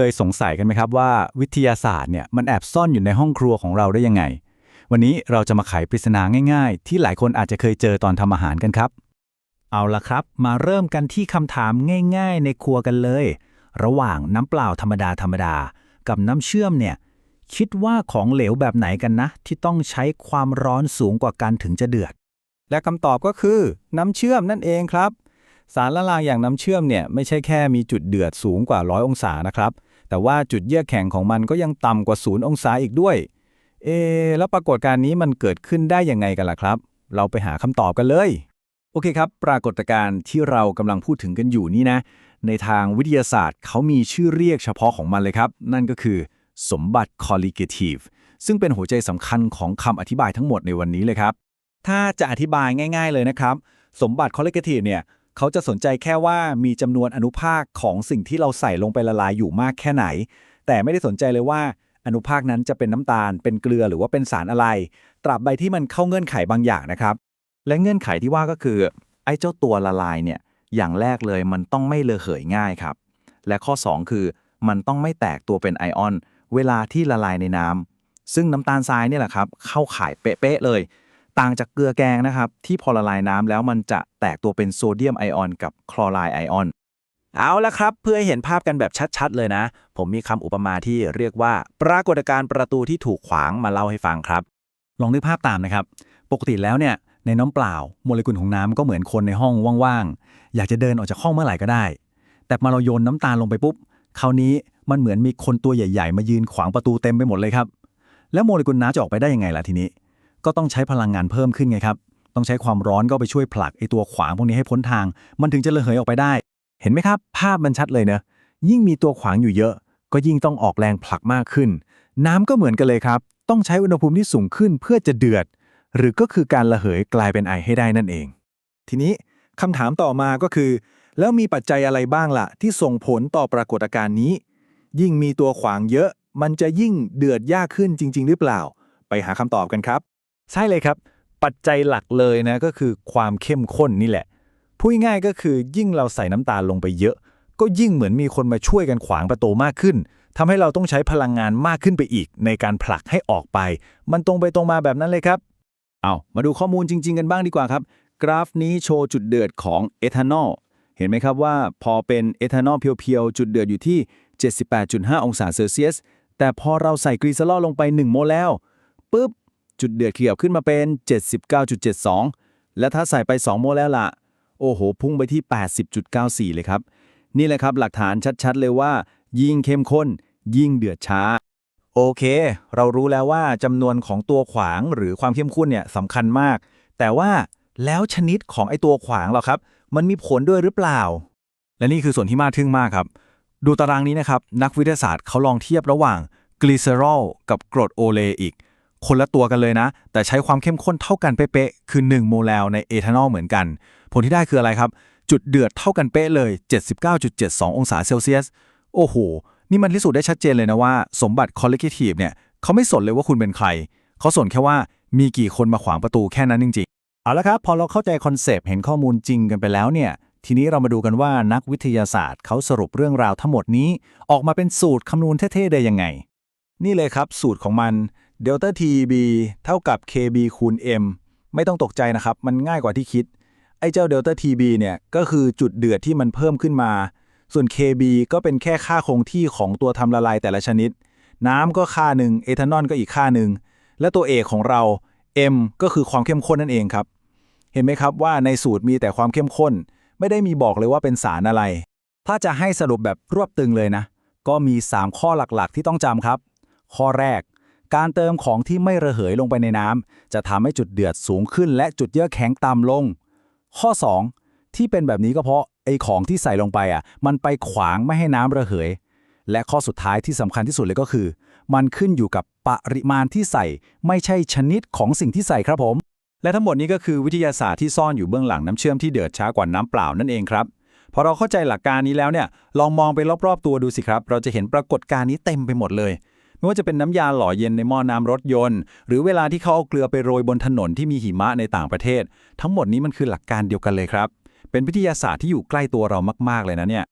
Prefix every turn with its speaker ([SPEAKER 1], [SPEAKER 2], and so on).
[SPEAKER 1] เคยสงสัยกันไหมครับว่าวิทยาศาสตร์เนี่ยมันแอบซ่อนอยู่ในห้องครัวของเราได้ยังไง วันนี้เราจะมาไขปริศนาง่ายๆ ที่หลายคนอาจจะเคยเจอตอนทำอาหารกันครับ
[SPEAKER 2] เอาละครับ มาเริ่มกันที่คำถามง่าย ๆ ในครัวกันเลย ระหว่างน้ำเปล่าธรรมดาธรรมดา กับน้ำเชื่อมเนี่ยคิดว่าของเหลวแบบไหนกันนะ ที่ต้องใช้ความร้อนสูงกว่ากันถึงจะเดือด
[SPEAKER 3] และคำตอบก็คือ น้ำเชื่อมนั่นเองครับ สารละลายอย่างน้ำเชื่อมเนี่ยไม่ใช่แค่มีจุดเดือดสูงกว่า 100 องศานะครับ แต่ว่าจุดเยือกแข็งของมันก็ยังต่ำกว่า0องศาอีกด้วย เอะแล้วปรากฏการณ์นี้มันเกิดขึ้นได้ยังไงกันล่ะครับ เราไปหาคำตอบกันเลย
[SPEAKER 1] โอเคครับ ปรากฏการณ์ที่เรากำลังพูดถึงกันอยู่นี่นะ ในทางวิทยาศาสตร์เขามีชื่อเรียกเฉพาะของมันเลยครับ นั่นก็คือ สมบัติ colligative ซึ่งเป็นหัวใจสำคัญของคำอธิบายทั้งหมดในวันนี้เลยครับ ถ้าจะอธิบายง่าย ๆ เลยนะครับ สมบัติ colligative เนี่ย เขาจะสนใจแค่ว่ามีจำนวนอนุภาคของสิ่งที่เราใส่ลงไปละลายอยู่มากแค่ไหน แต่ไม่ได้สนใจเลยว่าอนุภาคนั้นจะเป็นน้ำตาล เป็นเกลือหรือว่าเป็นสารอะไร ตราบใดที่มันเข้าเงื่อนไขบางอย่างนะครับ และเงื่อนไขที่ว่าก็คือไอ้เจ้าตัวละลายเนี่ยอย่างแรกเลยมันต้องไม่เลอะเหยง่ายครับ และข้อ 2 คือมันต้องไม่แตกตัวเป็นไอออน เวลาที่ละลายในน้ำซึ่งน้ำตาลทรายเนี่ยแหละครับเข้าข่ายเป๊ะๆเลย ต่างจากเกลือแกงนะครับ ที่พอละลายน้ำแล้วมันจะแตกตัวเป็นโซเดียมไอออนกับคลอไรด์ไอออน
[SPEAKER 2] เอาละครับ เพื่อให้เห็นภาพกันแบบชัดๆ เลยนะ ผมมีคำอุปมาที่เรียกว่า ปรากฏการณ์ประตูที่ถูกขวางมาเล่าให้ฟังครับ
[SPEAKER 1] ลองนึกภาพตามนะครับ ปกติแล้วเนี่ยในน้ำเปล่าโมเลกุลของน้ำก็เหมือนคนในห้องว่างๆ อยากจะเดินออกจากห้องเมื่อไหร่ก็ได้ แต่มาเราโยนน้ำตาลลงไปปุ๊บ คราวนี้มันเหมือนมีคนตัวใหญ่ ๆ มายืนขวางประตูเต็มไปหมดเลยครับ แล้วโมเลกุลน้ำจะออกไปได้ยังไงล่ะทีนี้ ก็ต้องใช้พลังงานเพิ่มขึ้นไงครับ ต้องใช้ความร้อนก็ไปช่วยผลักไอตัวขวางพวกนี้ให้พ้นทาง มันถึงจะระเหยออกไปได้ เห็นไหมครับ ภาพมันชัดเลยเนะ ยิ่งมีตัวขวางอยู่เยอะ ก็ยิ่งต้องออกแรงผลักมากขึ้น น้ำก็เหมือนกันเลยครับ ต้องใช้อุณหภูมิที่สูงขึ้นเพื่อจะเดือด หรือก็คือการระเหยกลายเป็นไอให้ได้นั่นเอง
[SPEAKER 3] ทีนี้คำถามต่อมาก็คือ แล้วมีปัจจัยอะไรบ้างล่ะ ที่ส่งผลต่อปรากฏการณ์นี้ ยิ่งมีตัวขวางเยอะ มันจะยิ่งเดือดยากขึ้นจริง ๆ หรือเปล่า ไปหาคำตอบกันครับ
[SPEAKER 1] ใช่เลยครับ ปัจจัยหลักเลยนะก็คือความเข้มข้นนี่แหละ พูดง่ายก็คือยิ่งเราใส่น้ำตาลลงไปเยอะ ก็ยิ่งเหมือนมีคนมาช่วยกันขวางประตูมากขึ้นทำให้เราต้องใช้พลังงานมากขึ้นไปอีก ในการผลักให้ออกไป มันตรงไปตรงมาแบบนั้นเลยครับ เอามาดูข้อมูลจริง ๆ กันบ้างดีกว่าครับ กราฟนี้โชว์จุดเดือดของเอทานอลเห็นไหมครับว่าพอเป็นเอทานอลเพียวๆ จุดเดือดอยู่ที่ 78.5 องศาเซลเซียส แต่พอเราใส่กรีซอลอลลงไป 1 โมลแล้วปุ๊บ จุดเดือดเขยับขึ้นมาเป็น 79.72 และถ้าใส่ไป 2 โมแล้วล่ะ โอ้โห พุ่งไปที่ 80.94 เลยครับ นี่แหละครับหลักฐานชัดๆ เลยว่า ยิ่งเข้มข้น ยิ่งเดือดช้า โอเค เรารู้แล้วว่าจำนวนของตัวขวางหรือความเข้มข้นเนี่ยสำคัญมาก แต่ว่าแล้วชนิดของไอตัวขวางเหรอครับ มันมีผลด้วยหรือเปล่า และนี่คือส่วนที่น่าทึ่งมากครับ ดูตารางนี้นะครับ นักวิทยาศาสตร์เขาลองเทียบระหว่างกลีเซอรอลกับกรดโอเลอีก คนละตัวกันเลยนะ แต่ใช้ความเข้มข้นเท่ากันเป๊ะๆคือ 1 โมลแลในเอทานอลเหมือนกัน ผลที่ได้คืออะไรครับ จุดเดือดเท่ากันเป๊ะเลย 79.72 องศาเซลเซียส โอ้โห นี่มันพิสูจน์ได้ชัดเจนเลยนะว่า สมบัติ colligative เนี่ยเขาไม่สนเลยว่าคุณเป็นใคร เขาสนแค่ว่ามีกี่คนมาขวางประตูแค่นั้นจริงๆ เอาละครับ พอเราเข้าใจคอนเซปต์เห็นข้อมูลจริงกันไปแล้วเนี่ยทีนี้เรามาดูกันว่านักวิทยาศาสตร์เขาสรุปเรื่องราวทั้งหมดนี้ ออกมาเป็นสูตรคำนวณเท่ๆได้ยังไง นี่เลยครับสูตรของมัน delta TB เท่ากับ KB คูณ M ไม่ต้องตกใจนะครับ มันง่ายกว่าที่คิด ไอ้เจ้า delta TB เนี่ย ก็คือจุดเดือดที่มันเพิ่มขึ้นมา ส่วน KB ก็เป็นแค่ค่าคงที่ของตัวทำละลายแต่ละชนิด น้ำก็ค่าหนึ่งเอทานอลก็อีกค่าหนึ่ง และตัวเอกของเรา M ก็คือความเข้มข้นนั่นเองครับ เห็นไหมครับว่าในสูตรมีแต่ความเข้มข้น ไม่ได้มีบอกเลยว่าเป็นสารอะไร ถ้าจะให้สรุปแบบรวบตึงเลยนะ ก็มี 3 ข้อหลักๆ ที่ต้องจำครับ ข้อแรก การเติมของที่ไม่ระเหยลงไปในน้ำจะทำให้จุดเดือดสูงขึ้น และจุดเยื่อแข็งต่ำลง ข้อ 2 ที่เป็นแบบนี้ก็เพราะไอ้ของที่ใส่ลงไปอะ มันไปขวางไม่ให้น้ำระเหย และข้อสุดท้ายที่สำคัญที่สุดเลยก็คือ มันขึ้นอยู่กับปริมาณที่ใส่ ไม่ใช่ชนิดของสิ่งที่ใส่ครับผม และทั้งหมดนี้ก็คือวิทยาศาสตร์ที่ซ่อนอยู่เบื้องหลังน้ำเชื่อมที่เดือดช้ากว่าน้ำเปล่านั่นเองครับพอเราเข้าใจหลักการนี้แล้วเนี่ย ลองมองไปรอบๆตัวดูสิครับ เราจะเห็นปรากฏการณ์นี้เต็มไปหมดเลย ไม่ว่าจะเป็นน้ำยาหล่อเย็นในหม้อน้ำรถยนต์ หรือเวลาที่เขาเอาเกลือไปโรยบนถนนที่มีหิมะในต่างประเทศ ทั้งหมดนี้มันคือหลักการเดียวกันเลยครับ เป็นวิทยาศาสตร์ที่อยู่ใกล้ตัวเรามาก ๆ เลยนะเนี่ย